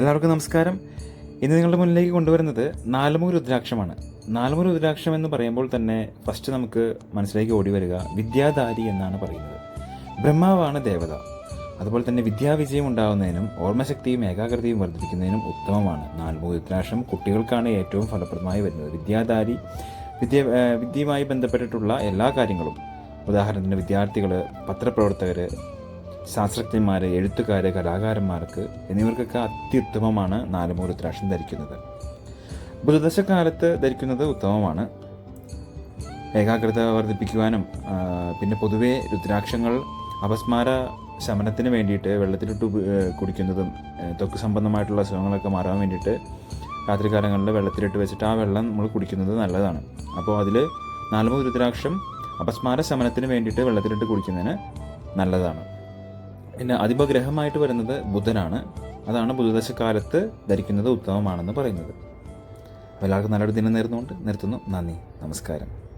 എല്ലാവർക്കും നമസ്കാരം. ഇന്ന് നിങ്ങളുടെ മുന്നിലേക്ക് കൊണ്ടുവരുന്നത് നാലുമൂർ രുദ്രാക്ഷമാണ്. നാലുമൂർ രുദ്രാക്ഷം എന്ന് പറയുമ്പോൾ തന്നെ ഫസ്റ്റ് നമുക്ക് മനസ്സിലേക്ക് ഓടി വരിക വിദ്യാധാരി എന്നാണ് പറയുന്നത്. ബ്രഹ്മാവാണ് ദേവത. അതുപോലെ തന്നെ വിദ്യാവിജയം ഉണ്ടാകുന്നതിനും ഓർമ്മശക്തിയും ഏകാഗ്രതയും വർദ്ധിപ്പിക്കുന്നതിനും ഉത്തമമാണ് നാലുമൂർ രുദ്രാക്ഷം. കുട്ടികൾക്കാണ് ഏറ്റവും ഫലപ്രദമായി വരുന്നത്. വിദ്യാധാരി വിദ്യ വിദ്യയുമായി ബന്ധപ്പെട്ടിട്ടുള്ള എല്ലാ കാര്യങ്ങളും. ഉദാഹരണത്തിന് വിദ്യാർത്ഥികൾ പത്രപ്രവർത്തകർ ശാസ്ത്രജ്ഞന്മാർ എഴുത്തുകാർ കലാകാരന്മാർക്ക് എന്നിവർക്കൊക്കെ അത്യുത്തമമാണ് നാലുമൂല രുദ്രാക്ഷം ധരിക്കുന്നത്. ബുധദശക്കാലത്ത് ധരിക്കുന്നത് ഉത്തമമാണ്. ഏകാഗ്രത വർദ്ധിപ്പിക്കുവാനും പിന്നെ പൊതുവേ രുദ്രാക്ഷങ്ങൾ അപസ്മാര ശമനത്തിന് വേണ്ടിയിട്ട് വെള്ളത്തിലിട്ട് കുടിക്കുന്നതും ത്വക്ക് സംബന്ധമായിട്ടുള്ള അസുഖങ്ങളൊക്കെ മാറാൻ വേണ്ടിയിട്ട് രാത്രികാലങ്ങളിൽ വെള്ളത്തിലിട്ട് വെച്ചിട്ട് ആ വെള്ളം നമ്മൾ കുടിക്കുന്നത് നല്ലതാണ്. അപ്പോൾ അതിൽ നാലുമൂന്ന് രുദ്രാക്ഷം അപസ്മാര ശമനത്തിന് വേണ്ടിയിട്ട് വെള്ളത്തിലിട്ട് കുടിക്കുന്നതിന് നല്ലതാണ്. പിന്നെ അതിപഗ്രഹമായിട്ട് വരുന്നത് ബുധനാണ്. അതാണ് ബുധദശക്കാലത്ത് ധരിക്കുന്നത് ഉത്തമമാണെന്ന് പറയുന്നത്. എല്ലാവർക്കും നല്ലൊരു ദിനം നേർന്നുകൊണ്ട് നിർത്തുന്നു. നന്ദി. നമസ്കാരം.